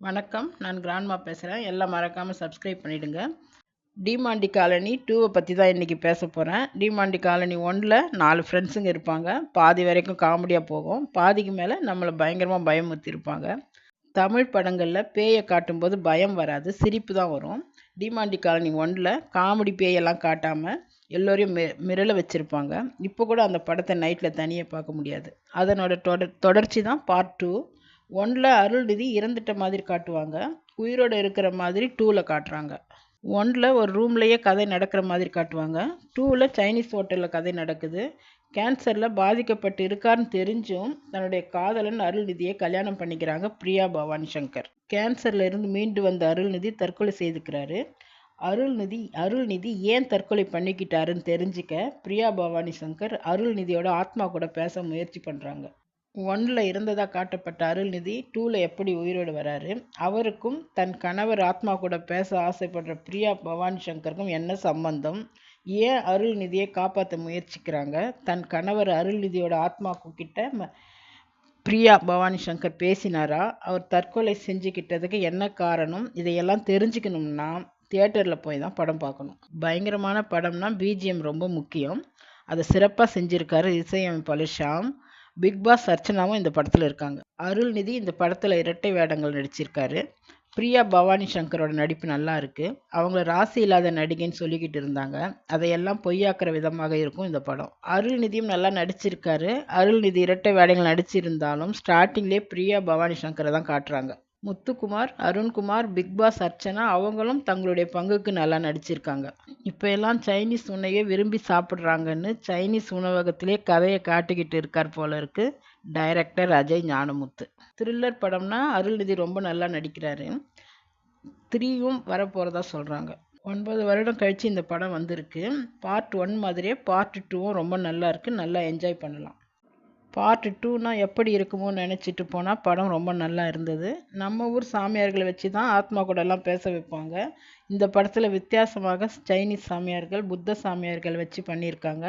வணக்கம். நான் கிராண்ட்மா பேசுகிறேன் எல்லாம் மறக்காமல் சப்ஸ்கிரைப் பண்ணிவிடுங்க டிமாண்டி காலனி டூவை பற்றி தான் இன்றைக்கி பேச போகிறேன் டிமாண்டி காலனி ஒன்றில் நாலு ஃப்ரெண்ட்ஸுங்க இருப்பாங்க. பாதி வரைக்கும் காமெடியாக போகும். பாதிக்கு மேலே நம்மளை பயங்கரமாக பயமுறுத்தியிருப்பாங்க. தமிழ் படங்களில் பேயை காட்டும்போது பயம் வராது சிரிப்பு தான் வரும். டிமாண்டி காலனி ஒன்றில் காமெடி பேயெல்லாம் காட்டாமல் எல்லோரையும் மி மிரள வச்சுருப்பாங்க. இப்போ கூட அந்த படத்தை நைட்டில் தனியாக பார்க்க முடியாது. அதனோட தொடர் தொடர்ச்சி தான் பார்ட் டூ ஒன்றில் அருள்நிதி இறந்துட்ட மாதிரி காட்டுவாங்க. உயிரோடு இருக்கிற மாதிரி டூவில் காட்டுறாங்க. ஒன்றில் ஒரு ரூம்லேயே கதை நடக்கிற மாதிரி காட்டுவாங்க. டூவில் சைனீஸ் ஹோட்டலில் கதை நடக்குது. கேன்சரில் பாதிக்கப்பட்டு இருக்காருன்னு தெரிஞ்சும் தன்னுடைய காதலன் அருள்நிதியை கல்யாணம் பண்ணிக்கிறாங்க பிரியா பவானி சங்கர். கேன்சரில் இருந்து மீண்டு வந்த அருள்நிதி தற்கொலை செய்துக்கிறாரு. அருள்நிதி அருள்நிதி ஏன் தற்கொலை பண்ணிக்கிட்டாருன்னு தெரிஞ்சுக்க பிரியா பவானி சங்கர் அருள்நிதியோட ஆத்மா கூட பேச முயற்சி பண்ணுறாங்க ஒன்றில் இருந்ததாக காட்டப்பட்ட அருள்நிதி டூவில் எப்படி உயிரோடு வராரு? அவருக்கும் தன் கணவர் ஆத்மா கூட பேச ஆசைப்படுற பிரியா பவானி சங்கருக்கும் என்ன சம்பந்தம்? ஏன் அருள்நிதியை காப்பாற்ற முயற்சிக்கிறாங்க? தன் கணவர் அருள்நிதியோட ஆத்மா கிட்ட ம- பிரியா பவானி சங்கர் பேசினாரா? அவர் தற்கொலை செஞ்சுக்கிட்டதுக்கு என்ன காரணம்? இதையெல்லாம் தெரிஞ்சுக்கணும்னா தியேட்டரில் போய் தான் படம் பார்க்கணும். பயங்கரமான படம்னா பிஜிஎம் ரொம்ப முக்கியம். அதை சிறப்பாக செஞ்சுருக்காரு இசையமைப்பாளர் ஷாம். பிக் பாஸ் அர்ச்சனாவும் இந்த படத்தில் இருக்காங்க. அருள்நிதி இந்த படத்தில் இரட்டை வேடங்கள் நடிச்சிருக்காரு. பிரியா பவானி சங்கரோட நடிப்பு நல்லா இருக்கு. அவங்கள ராசி இல்லாத நடிகைன்னு சொல்லிக்கிட்டு இருந்தாங்க. அதையெல்லாம் பொய்யாக்குற விதமாக இருக்கும் இந்த படம். அருள்நிதியும் நல்லா நடிச்சிருக்காரு. அருள்நிதி இரட்டை வேடங்கள் நடிச்சிருந்தாலும் ஸ்டார்டிங்லேயே பிரியா பவானி சங்கரை தான் காட்டுறாங்க. முத்துக்குமார் அருண்குமார் பிக் பாஸ் அர்ச்சனா அவங்களும் தங்களுடைய பங்குக்கு நல்லா நடிச்சிருக்காங்க. இப்போ எல்லாம் சைனீஸ் உணவையே விரும்பி சாப்பிட்றாங்கன்னு சைனீஸ் உணவகத்திலே கதையை காட்டிக்கிட்டு இருக்கார் போல இருக்கு டைரக்டர் அஜய் ஞானமுத்து. த்ரில்லர் படம்னா அருள்நிதி ரொம்ப நல்லா நடிக்கிறாரு. த்ரீயும் வரப்போகிறதா சொல்கிறாங்க ஒன்பது வருடம் கழித்து இந்த படம் வந்திருக்கு. பார்ட் ஒன் மாதிரியே பார்ட் டூவும் ரொம்ப நல்லா இருக்குது நல்லா என்ஜாய் பண்ணலாம். பார்ட் டூனா எப்படி இருக்குமோன்னு நினச்சிட்டு போனால் படம் ரொம்ப நல்லா இருந்தது. நம்ம ஊர் சாமியார்களை வச்சு தான் ஆத்மா கூடலாம் பேச வைப்பாங்க. இந்த படத்தில் வித்தியாசமாக சைனீஸ் சாமியார்கள் புத்த சாமியார்கள் வச்சு பண்ணியிருக்காங்க.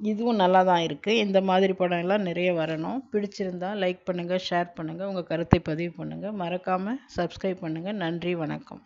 இதுவும் நல்லா தான் இருக்குது இந்த மாதிரி படம் எல்லாம் நிறைய வரணும். பிடிச்சிருந்தா லைக் பண்ணுங்கள் ஷேர் பண்ணுங்கள் உங்கள் கருத்தை பதிவு பண்ணுங்கள் மறக்காமல் சப்ஸ்கிரைப் பண்ணுங்கள் நன்றி வணக்கம்.